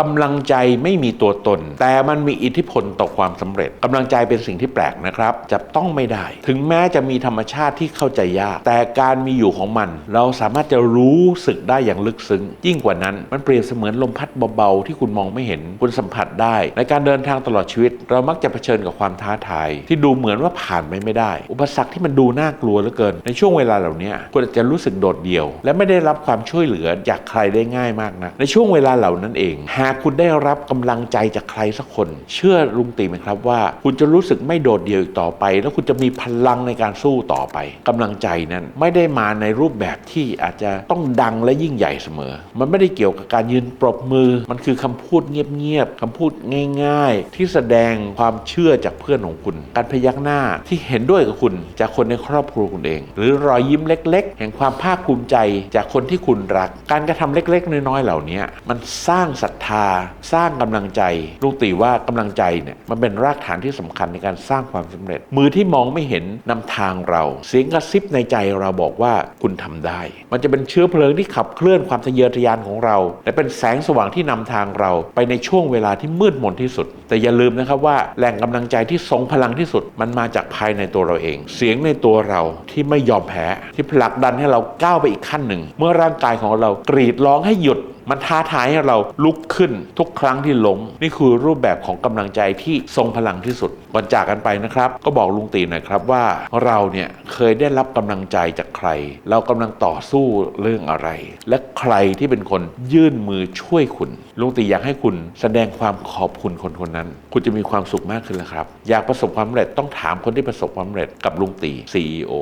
กำลังใจไม่มีตัวตน แต่มันมีอิทธิพลต่อความสำเร็จกำลังใจเป็นสิ่งที่แปลกนะครับจับต้องไม่ได้ ถึงแม้จะมีธรรมชาติที่เข้าใจยาก แต่การมีอยู่ของมัน เราสามารถจะรู้สึกได้อย่างลึกซึ้ง ยิ่งกว่านั้นมันเปรียบเสมือนลมพัดเบาๆ ที่คุณมองไม่เห็นคุณสัมผัสได้ ในการเดินทางตลอดชีวิต เรามักจะเผชิญกับความท้าทาย ที่ดูเหมือนว่าผ่านไปไม่ได้ อุปสรรคที่มันดูน่ากลัวเหลือเกิน ในช่วงเวลาเหล่านี้คุณอาจจะรู้สึกโดดเดี่ยว และไม่ได้รับความช่วยเหลือจากใครได้ง่ายมากนะในช่วงเวลาเหล่านั้นเองหากคุณได้รับกำลังใจจากใครสักคน เชื่อลุงตีไหมครับว่า คุณจะรู้สึกไม่โดดเดี่ยวอีกต่อไป แล้วคุณจะมีพลังในการสู้ต่อไปกำลังใจนั้นไม่ได้มาในรูปแบบที่อาจจะต้องดังและยิ่งใหญ่เสมอ มันไม่ได้เกี่ยวกับการยืนปรบมือ มันคือคำพูดเงียบๆคำพูดง่าย ๆ ที่แสดงความเชื่อจากเพื่อนของคุณ การพยักหน้าที่เห็นด้วยกับคุณจากคนในครอบครัวคุณเอง หรือรอยยิ้มเล็ก ๆ แห่งความภาคภูมิใจจากคนที่คุณรัก การกระทำเล็ก ๆ น้อยๆเหล่านี้มันสร้างศรัทธาสร้างกำลังใจลุงตีว่ากำลังใจเนี่ยมันเป็นรากฐานที่สำคัญในการสร้างความสำเร็จ มือที่มองไม่เห็นนำทางเรา เสียงกระซิบในใจเราบอกว่าคุณทำได้ มันจะเป็นเชื้อเพลิงที่ขับเคลื่อนความทะเยอทะยานของเรา และเป็นแสงสว่างที่นำทางเรา ไปในช่วงเวลาที่มืดมนที่สุด แต่อย่าลืมนะครับว่าแหล่งกำลังใจที่ทรงพลังที่สุด มันมาจากภายในตัวเราเอง เสียงในตัวเราที่ไม่ยอมแพ้ที่ผลักดันให้เราก้าวไปอีกขั้นหนึ่ง เมื่อร่างกายของเรากรีดร้องให้หยุด มันท้าทายให้เราลุกขึ้นทุกครั้งที่ล้มนี่คือรูปแบบของกำลังใจที่ทรงพลังที่สุดก่อนจากกันไปนะครับ ก็บอกลุงตีหน่อยครับว่าเราเนี่ยเคยได้รับกำลังใจจากใคร เรากำลังต่อสู้เรื่องอะไร และใครที่เป็นคนยื่นมือช่วยคุณลุงตีอยากให้คุณแสดงความขอบคุณคนคนนั้น คุณจะมีความสุขมากขึ้นแล้วครับ อยากประสบความสำเร็จต้องถามคนที่ประสบความสำเร็จกับลุงตี CEO